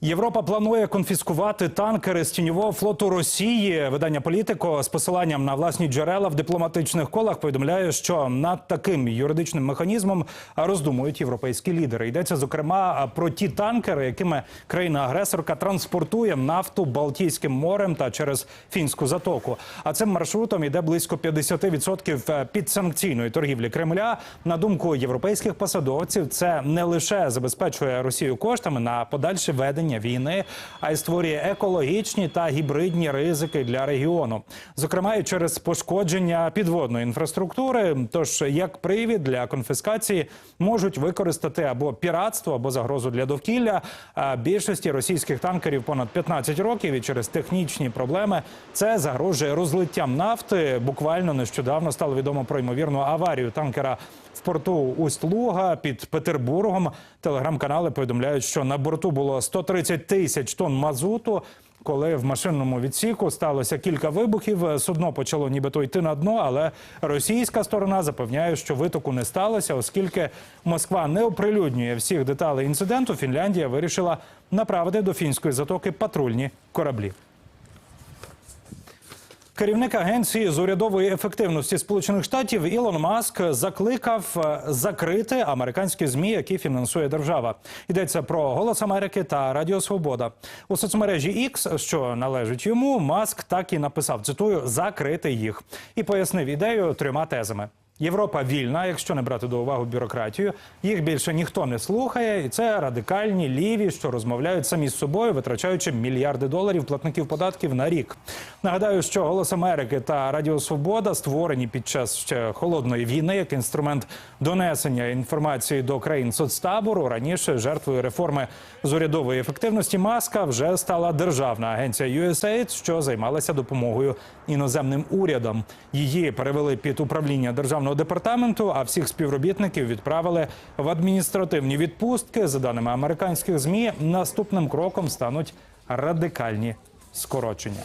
Європа планує конфіскувати танкери з тіньового флоту Росії. Видання політико з посиланням на власні джерела в дипломатичних колах повідомляє, що над таким юридичним механізмом роздумують європейські лідери. Йдеться зокрема про ті танкери, якими країна-агресорка транспортує нафту Балтійським морем та через фінську затоку. А цим маршрутом йде близько 50% підсанкційної торгівлі Кремля. На думку європейських посадовців, це не лише забезпечує Росію коштами на подальше ведення війни, а й створює екологічні та гібридні ризики для регіону, зокрема і через пошкодження підводної інфраструктури. Тож як привід для конфіскації можуть використати або піратство, або загрозу для довкілля. А більшості російських танкерів понад 15 років і через технічні проблеми це загрожує розлиттям нафти. Буквально нещодавно стало відомо про ймовірну аварію танкера в порту Усть-Луга під Петербургом. Телеграм-канали повідомляють, що на борту було 130 тисяч тонн мазуту. Коли в машинному відсіку сталося кілька вибухів, судно почало нібито йти на дно, але російська сторона запевняє, що витоку не сталося, оскільки Москва не оприлюднює всіх деталей інциденту. Фінляндія вирішила направити до фінської затоки патрульні кораблі. Керівник агенції з урядової ефективності Сполучених Штатів Ілон Маск закликав е, закрити американські змі, які фінансує держава. Йдеться про Голос Америки та Радіо Свобода у соцмережі X, що належить йому. Маск так і написав: цитую закрити їх і пояснив ідею трьома тезами. Європа вільна, якщо не брати до уваги бюрократію. Їх більше ніхто не слухає, і це радикальні ліві, що розмовляють самі з собою, витрачаючи мільярди доларів платників податків на рік. Нагадаю, що Голос Америки та Радіо Свобода створені під час ще холодної війни як інструмент донесення інформації до країн соцтабору. Раніше жертвою реформи з урядової ефективності маска вже стала державна агенція USAID, що займалася допомогою іноземним урядам. Її перевели під управління державного департаменту, а всіх співробітників відправили в адміністративні відпустки. За даними американських змі, наступним кроком стануть радикальні скорочення.